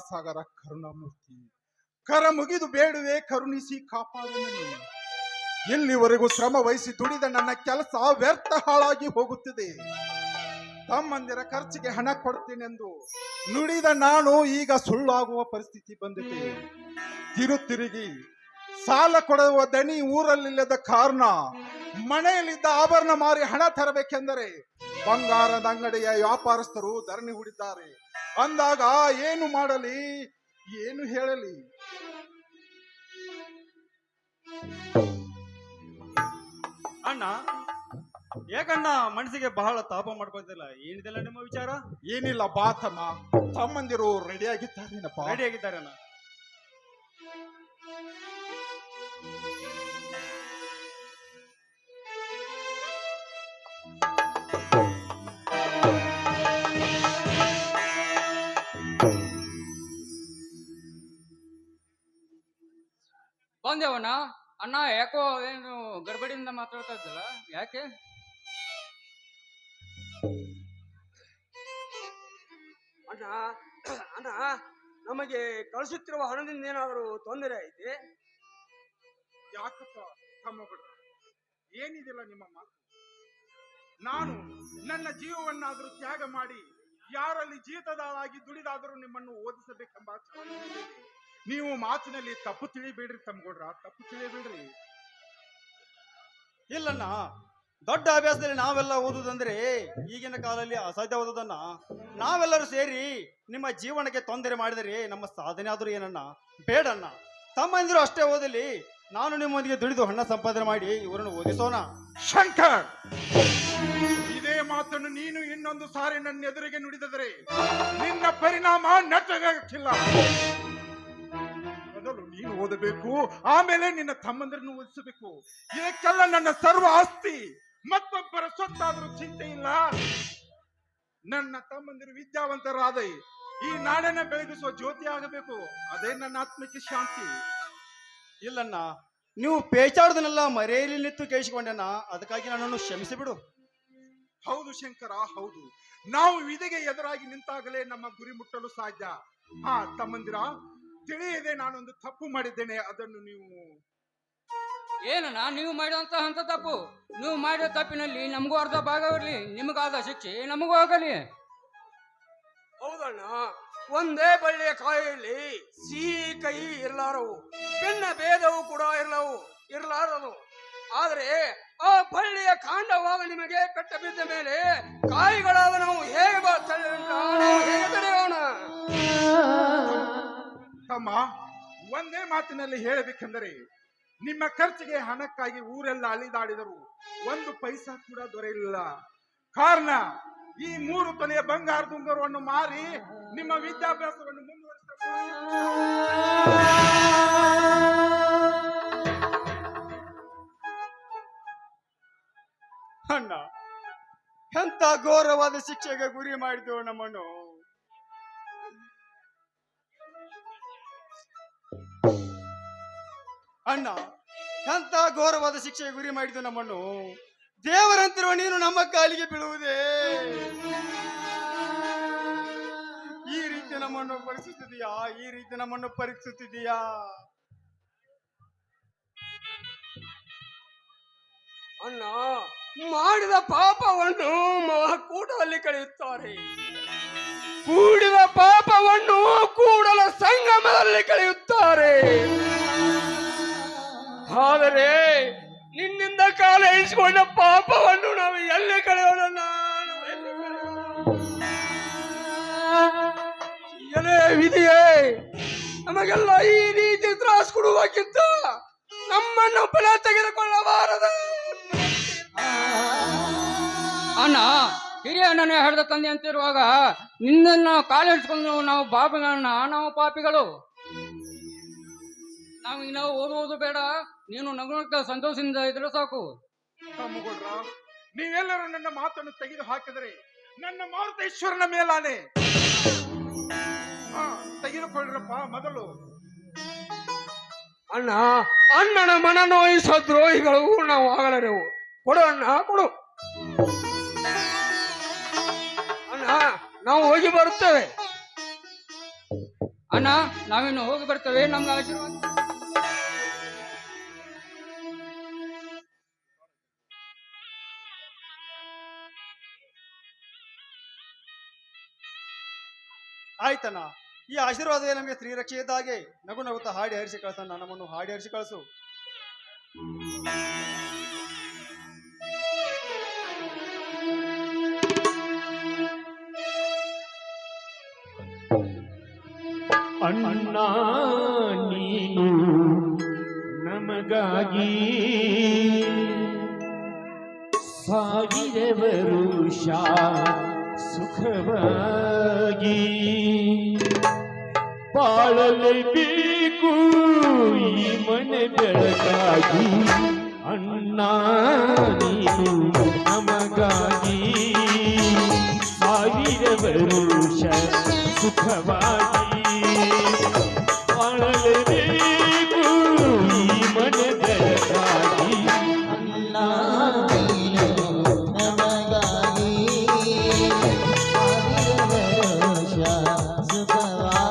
ದಯಾಸಾಗರ ಕರುಣಾಮೂರ್ತಿ. ಕರ ಮುಗಿದು ಬೇಡುವೆ ಕರುಣಿಸಿ ಕಾಪಾಡಲು ಇಲ್ಲಿವರೆಗೂ ಶ್ರಮ ವಹಿಸಿ ದುಡಿದ ನನ್ನ ಕೆಲಸ ವ್ಯರ್ಥ ಹಾಳಾಗಿ ಹೋಗುತ್ತಿದೆ. ತಮ್ಮಂದಿರ ಖರ್ಚಿಗೆ ಹಣ ಕೊಡ್ತೀನೆಂದು ನುಡಿದ ನಾನು ಈಗ ಸುಳ್ಳಾಗುವ ಪರಿಸ್ಥಿತಿ ಬಂದಿದೆ. ತಿರುತಿರುಗಿ ಸಾಲ ಕೊಡುವ ದಣಿ ಊರಲ್ಲಿಲ್ಲದ ಕಾರಣ ಮನೆಯಲ್ಲಿದ್ದ ಆಭರಣ ಮಾರಿ ಹಣ ತರಬೇಕೆಂದರೆ ಬಂಗಾರದ ಅಂಗಡಿಯ ವ್ಯಾಪಾರಸ್ಥರು ಧರಣಿ ಹೂಡಿದ್ದಾರೆ. ಅಂದಾಗ ಏನು ಮಾಡಲಿ? ಏನು ಹೇಳಲಿ? ಅಣ್ಣ ಯಾಕಣ್ಣ ಮನಸ್ಸಿಗೆ ಬಹಳ ತಾಪ ಮಾಡ್ಕೊಂತಿಲ್ಲ. ಏನಿದೆಲ್ಲ ನಿಮ್ಮ ವಿಚಾರ? ಏನಿಲ್ಲ ಬಾತಮ್ಮ. ತಮ್ಮಂದಿರು ರೆಡಿ ಆಗಿದ್ದಾರೆ ರೆಡಿ ಆಗಿದ್ದಾರೆ ಬಂದೇವಣ್ಣ? ಅಣ್ಣ ಯಾಕೋ ಏನು ಗಡ್ಬಡಿಯಿಂದ ಮಾತಾಡ್ತಾ ಇದ್ದಲ್ಲ? ಯಾಕೆ? ಅಣ್ಣ ಅಣ್ಣ ನಮಗೆ ಕಳಿಸುತ್ತಿರುವ ಹಣದಿಂದ ಏನಾದರೂ ತೊಂದರೆ ಐತೆ? ಯಾಕಪ್ಪ ತಮ್ಮ ಏನಿದಿಲ್ಲ ನಿಮ್ಮ ಮಾತು? ನಾನು ನನ್ನ ಜೀವವನ್ನಾದರೂ ತ್ಯಾಗ ಮಾಡಿ ಯಾರಲ್ಲಿ ಜೀತದಾಳಾಗಿ ದುಡಿದಾದರೂ ನಿಮ್ಮನ್ನು ಓದಿಸಬೇಕೆಂಬ. ನೀವು ಮಾತಿನಲ್ಲಿ ತಪ್ಪು ತಿಳಿಬೇಡ್ರಿ ತಮ್ಗೌಡ್ರ, ತಪ್ಪು ತಿಳಿಬೇಡ್ರಿ. ಇಲ್ಲಣ್ಣ, ದೊಡ್ಡ ಅಭ್ಯಾಸದಲ್ಲಿ ನಾವೆಲ್ಲ ಓದುದಂದ್ರೆ ಈಗಿನ ಕಾಲದಲ್ಲಿ ಅಸಾಧ್ಯ ಓದೋದನ್ನ ನಾವೆಲ್ಲರೂ ಸೇರಿ ನಿಮ್ಮ ಜೀವನಕ್ಕೆ ತೊಂದರೆ ಮಾಡಿದರೆ ನಮ್ಮ ಸಾಧನೆ ಆದರೂ ಏನನ್ನ ಬೇಡಣ್ಣ. ತಮ್ಮಂದಿರು ಅಷ್ಟೇ ಓದಲಿ, ನಾನು ನಿಮ್ಮೊಂದಿಗೆ ದುಡಿದು ಹಣ ಸಂಪಾದನೆ ಮಾಡಿ ಇವರನ್ನು ಓದಿಸೋಣ. ಶಂಕರ್! ಇದೇ ಮಾತನ್ನು ನೀನು ಇನ್ನೊಂದು ಸಾರಿ ನನ್ನ ಎದುರಿಗೆ ನುಡಿದರೆ ನಿನ್ನ ಪರಿಣಾಮ ನಟಗಾಗಿಲ್ಲ ಮೊದಲು ನೀನು ಓದಬೇಕು, ಆಮೇಲೆ ನಿನ್ನ ತಮ್ಮಂದಿರನ್ನು ಓದಿಸಬೇಕು. ಇದಕ್ಕೆಲ್ಲ ನನ್ನ ಸರ್ವ ಆಸ್ತಿ, ಮತ್ತೊಬ್ಬರ ಸೊತ್ತಾದರೂ ಚಿಂತೆ ಇಲ್ಲ. ನನ್ನ ತಮ್ಮಂದಿರು ವಿದ್ಯಾವಂತರಾದ ಈ ನಾಡನ್ನ ಬೆಳಗಿಸುವ ಜ್ಯೋತಿ ಆಗಬೇಕು. ಅದೇ ನನ್ನ ಆತ್ಮಕ್ಕೆ ಶಾಂತಿ. ಇಲ್ಲಣ್ಣ, ನೀವು ಪೇಚಾಡ್ದನ್ನೆಲ್ಲ ಮರೆಯಲ್ಲಿ ನಿಂತು ಕೇಳಿಸಿಕೊಂಡೆನ? ಅದಕ್ಕಾಗಿ ನನ್ನನ್ನು ಶ್ರಮಿಸಿ ಬಿಡು. ಹೌದು ಶಂಕರ, ಹೌದು. ನಾವು ವಿಧಿಗೆ ಎದುರಾಗಿ ನಿಂತಾಗಲೇ ನಮ್ಮ ಗುರಿ ಮುಟ್ಟಲು ಸಾಧ್ಯ. ಹಾ ತಮ್ಮಂದಿರ ತಿಳಿಯದೆ ನಾನೊಂದು ತಪ್ಪು ಮಾಡಿದ್ದೇನೆ ಅದನ್ನು ನೀವು ಏನಣ್ಣ ನೀವು ಮಾಡಿದಂತ ಅಂತ ತಪ್ಪು? ನೀವು ಮಾಡಿದ ತಪ್ಪಿನಲ್ಲಿ ನಮಗೂ ಅರ್ಧ ಭಾಗವಿರಲಿ ನಿಮಗಾದ ಶಿಕ್ಷೆ ನಮಗೂ ಆಗಲಿ. ಹೌದಣ್ಣ ಒಂದೇ ಬಳ್ಳಿಯ ಕಾಯಲ್ಲಿ ಸಿಹಿ ಕಹಿ ಇರಲಾರವು ಭಿನ್ನ ಭೇದವು ಕೂಡ ಇರಲವು ಇರಲಾರದು. ಆದರೆ ಆ ಬಳ್ಳಿಯ ಕಾಂಡವಾಗ ನಿಮಗೆ ಪೆಟ್ಟ ಬಿದ್ದ ಮೇಲೆ ಕಾಯಿಗಳಾದ ನಾವು ಹೇಗೆ ಬಾ ತಳ್ಳಿ- ನಾವು ಹೇಗೆ ತಡೆಯೋಣ ತಮ್ಮ ಒಂದೇ ಮಾತಿನಲ್ಲಿ ಹೇಳಬೇಕೆಂದರೆ, ನಿಮ್ಮ ಖರ್ಚಿಗೆ ಹಣಕ್ಕಾಗಿ ಊರೆಲ್ಲ ಅಲಿದಾಡಿದರು. ಒಂದು ಪೈಸಾ ಕೂಡ ದೊರೆಯಲಿಲ್ಲ. ಕಾರಣ, ಈ ಮೂರು ತೊಲೆಯ ಬಂಗಾರ ದುಂಗರವನ್ನು ಮಾರಿ ನಿಮ್ಮ ವಿದ್ಯಾಭ್ಯಾಸವನ್ನು ಮುಂದುವರಿಸ ಅಣ್ಣ ಎಂತ ಘೋರವಾದ ಶಿಕ್ಷೆಗೆ ಗುರಿ ಮಾಡಿದೆವು ನಮ್ಮನ್ನು? ಅಣ್ಣ ಎಂತ ಘೋರವಾದ ಶಿಕ್ಷೆಗೆ ಗುರಿ ಮಾಡಿದ್ದು ನಮ್ಮನ್ನು. ದೇವರಂತಿರುವ ನೀನು ನಮ್ಮ ಕಾಲಿಗೆ ಬೀಳುವುದೇ. ಈ ರೀತಿ ನಮ್ಮನ್ನು ಪರೀಕ್ಷಿಸುತ್ತಿದೆಯಾ ಈ ರೀತಿ ನಮ್ಮನ್ನು ಪರೀಕ್ಷಿಸುತ್ತಿದೆಯಾ ಅಣ್ಣ, ಮಾಡಿದ ಪಾಪವನ್ನು ಮಹಾಕೂಟದಲ್ಲಿ ಕಳೆಯುತ್ತಾರೆ. ಕೂಡಿದ ಪಾಪವನ್ನು ಕೂಡಲ ಸಂಗಮದಲ್ಲಿ ಕಳೆಯುತ್ತಾರೆ. ಆದರೆ ನಿನ್ನಿಂದ ಕಾಲ ಇಳಿಸಿಕೊಂಡ ಪಾಪವನ್ನು ನಾವು ಎಲ್ಲಿ ಕಳೆಯೋಣ? ಎಲೆ ವಿಧಿಯೇ, ನಮಗೆಲ್ಲ ಈ ರೀತಿ ತ್ರಾಸ ಕೊಡುವಕ್ಕಿಂತ ನಮ್ಮನ್ನು ಫಲ ತೆಗೆದುಕೊಳ್ಳಬಾರದು. ಅಣ್ಣ, ಹಿರಿಯ ಅಣ್ಣನೇ ತಂದೆ ಅಂತಿರುವಾಗ ನಿನ್ನನ್ನು ಕಾಲಿಡ್ಸ್ಕೊಂಡು ನಾವು ಬಾಬಿಗಳನ್ನ ನಾವು ಪಾಪಿಗಳು. ನಾವು ಇನ್ನ ಓದುವುದು ಬೇಡ. ನೀನು ನಗುನಕ್ಕ ಸಂತೋಷದಿಂದ ಇದ್ರೆ ಸಾಕು. ತಮ್ಮಗೌಡ್ರ ನೀವೆಲ್ಲರೂ ನನ್ನ ಮಾತನ್ನು ತೆಗೆದು ಹಾಕಿದರೆ ನನ್ನ ಮಾರುತೇಶ್ವರನ ಮೇಲಾನೆ. ಹಾ ತೆಗೆದುಕೊಳ್ಳ್ರಪ್ಪ ಮೊದಲು. ಅಣ್ಣ ಅಣ್ಣನ ಮನ ನೋಯಿಸೋ ದ್ರೋಹಿಗಳು ನಾವು ಆಗಲರೆವು ಕೊಡು ಅಣ್ಣ ಕೊಡು. ಅಣ್ಣ ನಾವು ಹೋಗಿ ಬರುತ್ತೇವೆ. ಅಣ್ಣ ನಾವಿನ್ನು ಹೋಗಿ ಬರ್ತೇವೆ. ನಮ್ಗೆ ಆಶೀರ್ವಾದ. ಆಯ್ತಣ್ಣ. ಈ ಆಶೀರ್ವಾದವೇ ನಮಗೆ ಹಾಗೆ ನಗು ನಗುತ್ತಾ ಹಾಡಿ ಹರಿಸಿ ಕಳ್ಸಣ್ಣ. ನಮ್ಮನ್ನು ಹಾಡಿ ಹರಿಸಿ ಕಳಿಸು. ನೀನು ನಮಗಾಗಿ ಸಾವಿರ ವರುಷ ಸುಖವಾಗಿ ಬಾಳಲೇಬೇಕು ಈ ಮನೆ ಬೆಳಗಾಗಿ. ಅಣ್ಣ ನೀನು ನಮಗಾಗಿ ಸಾವಿರ ವರುಷ ಸುಖವಾಗಿ. अनुभवा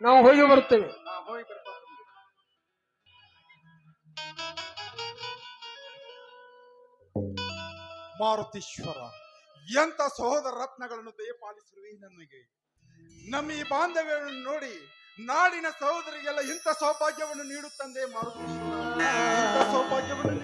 ನಾವು ಹೋಗಿ ಬರುತ್ತೇವೆ. ಮಾರುತೀಶ್ವರ ಎಂತ ಸಹೋದರ ರತ್ನಗಳನ್ನು ದಯಪಾಲಿಸಿರುವೆ ನನಗೆ ನಮ್ಮ ಈ ಬಾಂಧವ್ಯವನ್ನು ನೋಡಿ ನಾಡಿನ ಸಹೋದರಿಗೆಲ್ಲ ಇಂಥ ಸೌಭಾಗ್ಯವನ್ನು ನೀಡುತ್ತಂದೆ ಮಾರುತೀಶ್ವರ. ಸೌಭಾಗ್ಯವನ್ನು